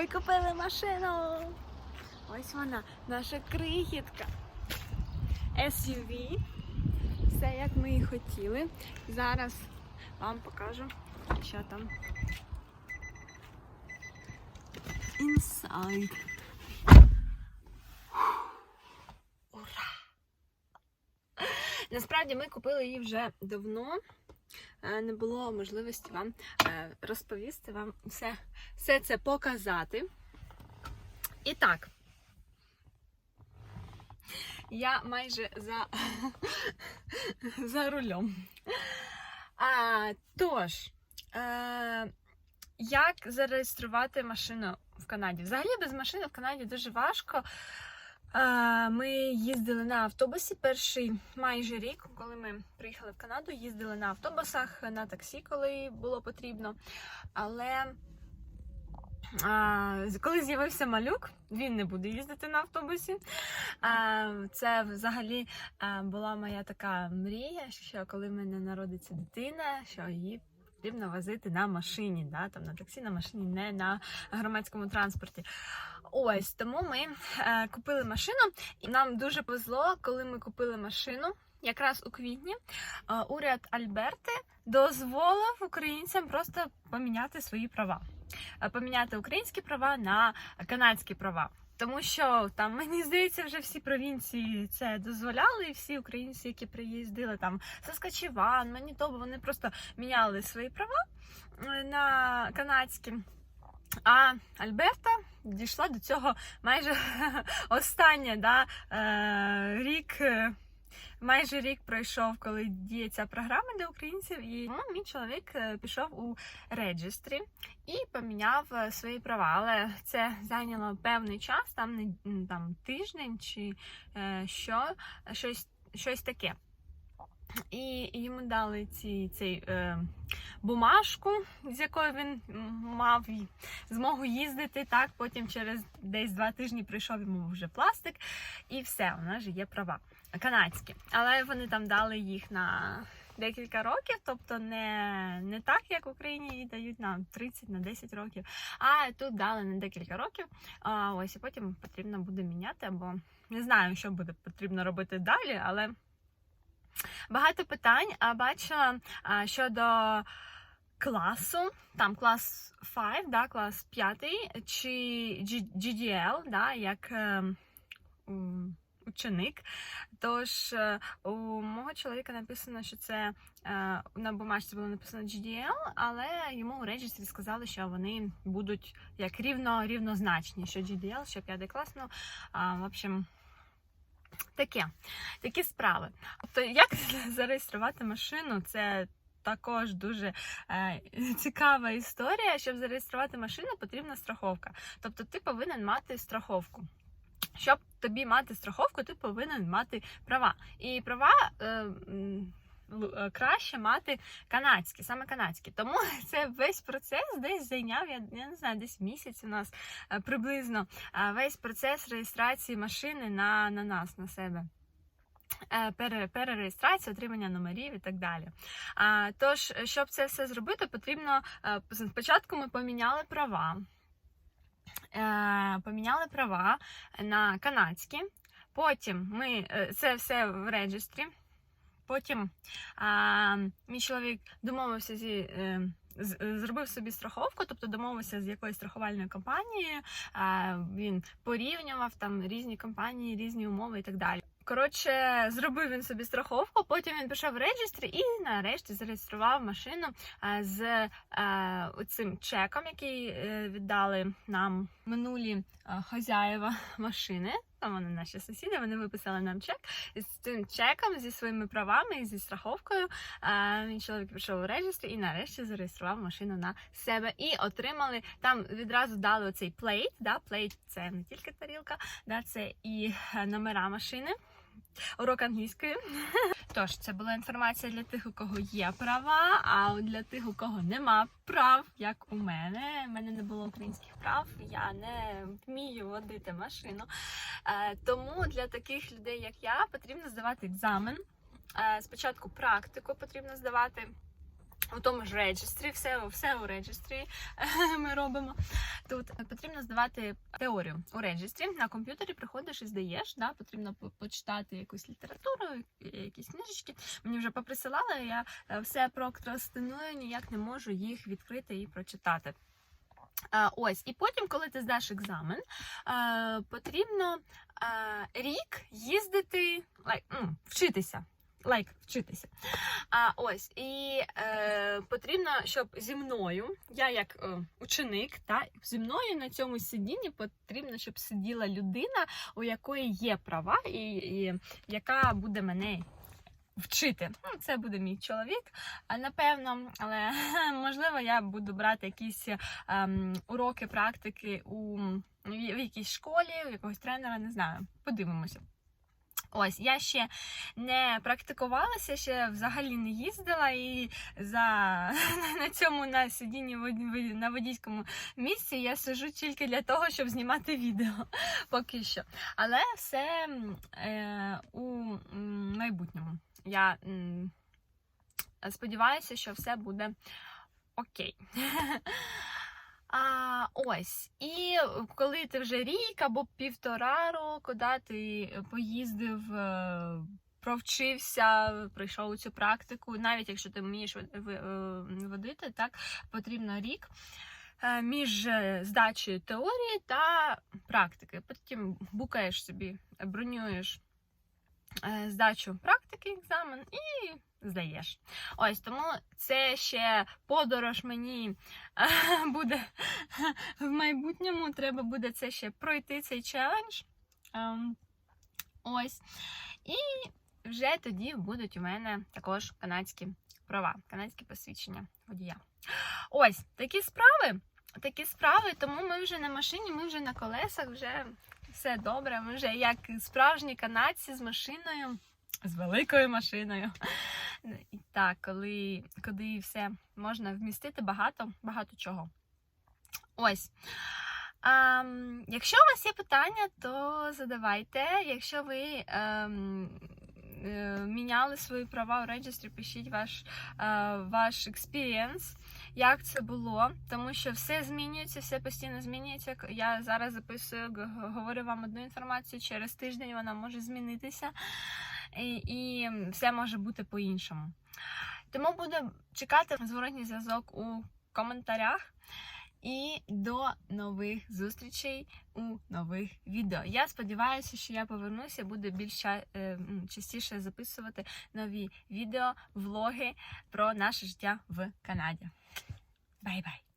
Ми купили машину. Ось вона, наша крихітка. SUV. Все як ми і хотіли. Зараз вам покажу, що там. Inside. Ура! Насправді ми купили її вже давно. Е, Не було можливості вам е, розповісти, вам все, все це показати. І так, я майже за, за рулем. А, тож, е, як зареєструвати машину в Канаді? Взагалі без машини в Канаді дуже важко. Ми їздили на автобусі перший майже рік, коли ми приїхали в Канаду, їздили на автобусах, на таксі, коли було потрібно. Але коли з'явився малюк, він не буде їздити на автобусі. Це взагалі була моя така мрія, що коли в мене народиться дитина, що її потрібно возити на машині, да, там на таксі, на машині, не на громадському транспорті. Ось тому ми е, купили машину, і нам дуже повезло, коли ми купили машину. Якраз у квітні е, уряд Альберти дозволив українцям просто поміняти свої права, поміняти українські права на канадські права. Тому що там мені здається, вже всі провінції це дозволяли, і всі українці, які приїздили там Саскачеван, Манітоба, вони просто міняли свої права е, на канадські. А Альберта дійшла до цього майже останнє да, е, рік. Майже рік пройшов, коли діє ця програма для українців, і ну, мій чоловік е, пішов у реджестрі і поміняв е, свої права. Але це зайняло певний час, там не там тиждень чи е, що, щось, щось таке. І йому дали ці, цей е, бумажку, з якою він мав змогу їздити. Так, потім через десь два тижні прийшов йому вже пластик, і все, у нас же є права канадські. Але вони там дали їх на декілька років, тобто не, не так, як в Україні їй дають на 30 на 10 років. А тут дали на декілька років. А, ось і потім потрібно буде міняти, або не знаю, що буде потрібно робити далі, але. Багато питань. А бачила щодо класу, там клас 5, да, клас 5, чи GDL, да, як е, ученик. Тож е, у мого чоловіка написано, що це е, на бумажці було написано GDL, але йому у реєстрі сказали, що вони будуть як рівно рівнозначні, що GDL, що 5 клас. Ну, в общем, таке, такі справи. Тобто, як зареєструвати машину, це також дуже е, цікава історія. Щоб зареєструвати машину, потрібна страховка. Тобто, ти повинен мати страховку. Щоб тобі мати страховку, ти повинен мати права. І права е, краще мати канадські, саме канадські. Тому це весь процес десь зайняв, я, я не знаю, десь місяць у нас е, приблизно е, весь процес реєстрації машини на, на нас, на себе. Е, пере- Перереєстрація, отримання номерів і так далі. Тож, щоб це все зробити, потрібно е, спочатку ми поміняли права. Е, Поміняли права на канадські. Потім ми е, це все в реєстрі. Потім а, мій чоловік домовився зі. е, Зробив собі страховку, тобто домовився з якоюсь страхувальною компанією. Він порівнював там різні компанії, різні умови і так далі. Коротше, зробив він собі страховку, потім він пішов в реєстрі і нарешті зареєстрував машину з цим чеком, який е, віддали нам минулі хазяєва машини. Там вони наші сусіди, вони виписали нам чек з цим чеком, зі своїми правами і зі страховкою. Мій чоловік пішов у реєстрі і нарешті зареєстрував машину на себе. І отримали там відразу дали оцей плейт. Да, плейт це не тільки тарілка, да, це і е, номера машини. Урок англійської. Тож, це була інформація для тих, у кого є права, а для тих, у кого нема прав, як у мене. У мене не було українських прав, я не вмію водити машину. Е, тому для таких людей, як я, потрібно здавати екзамен. Е, спочатку практику потрібно здавати. У тому ж реєстрі, все, все у реєстрі ми робимо. Тут потрібно здавати теорію у реєстрі. На комп'ютері приходиш і здаєш. Да? Потрібно почитати якусь літературу, якісь книжечки. Мені вже поприсилали, я е, все прокрастиную, ніяк не можу їх відкрити і прочитати. Ось, і потім, коли ти здаш екзамен, е, потрібно е, рік їздити, лайк, вчитися. Лайк, вчитися. А ось і е, потрібно, щоб зі мною, я як е, ученик, та зі мною на цьому сидінні потрібно, щоб сиділа людина, у якої є права, і, і яка буде мене вчити. Ну, це буде мій чоловік, напевно, але можливо я буду брати якісь ем, уроки практики у в якійсь школі, у якогось тренера, не знаю. Подивимося. Ось, я ще не практикувалася, ще взагалі не їздила і за на цьому на сидінні на водійському місці я сижу тільки для того, щоб знімати відео поки що. Але все е, у майбутньому. Я м, сподіваюся, що все буде окей. А, ось. І коли ти вже рік або півтора року, да, ти поїздив, е, провчився, пройшов цю практику, навіть якщо ти вмієш е, водити, так, потрібно рік. е, Між е, здачею теорії та практики. Потім букаєш собі, бронюєш е, здачу практики, екзамен і здаєш. Ось тому це ще подорож мені буде в майбутньому. Треба буде це ще пройти цей челендж. Ем, Ось. І вже тоді будуть у мене також канадські права, канадські посвідчення водія. Ось такі справи. Такі справи, тому ми вже на машині, ми вже на колесах, вже все добре. Ми вже як справжні канадці з машиною, з великою машиною. І так, коли, коли все можна вмістити багато, багато чого. Ось. А, якщо у вас є питання, то задавайте. Якщо ви ем, е, міняли свої права у реєстрі, пишіть ваш, е, ваш експірієнс, як це було, тому що все змінюється, все постійно змінюється. Я зараз записую, говорю вам одну інформацію, через тиждень вона може змінитися, і, і все може бути по-іншому. Тому буду чекати зворотній зв'язок у коментарях. І до нових зустрічей у нових відео. Я сподіваюся, що я повернуся, буду більш е, частіше записувати нові відео, влоги про наше життя в Канаді. Бай-бай!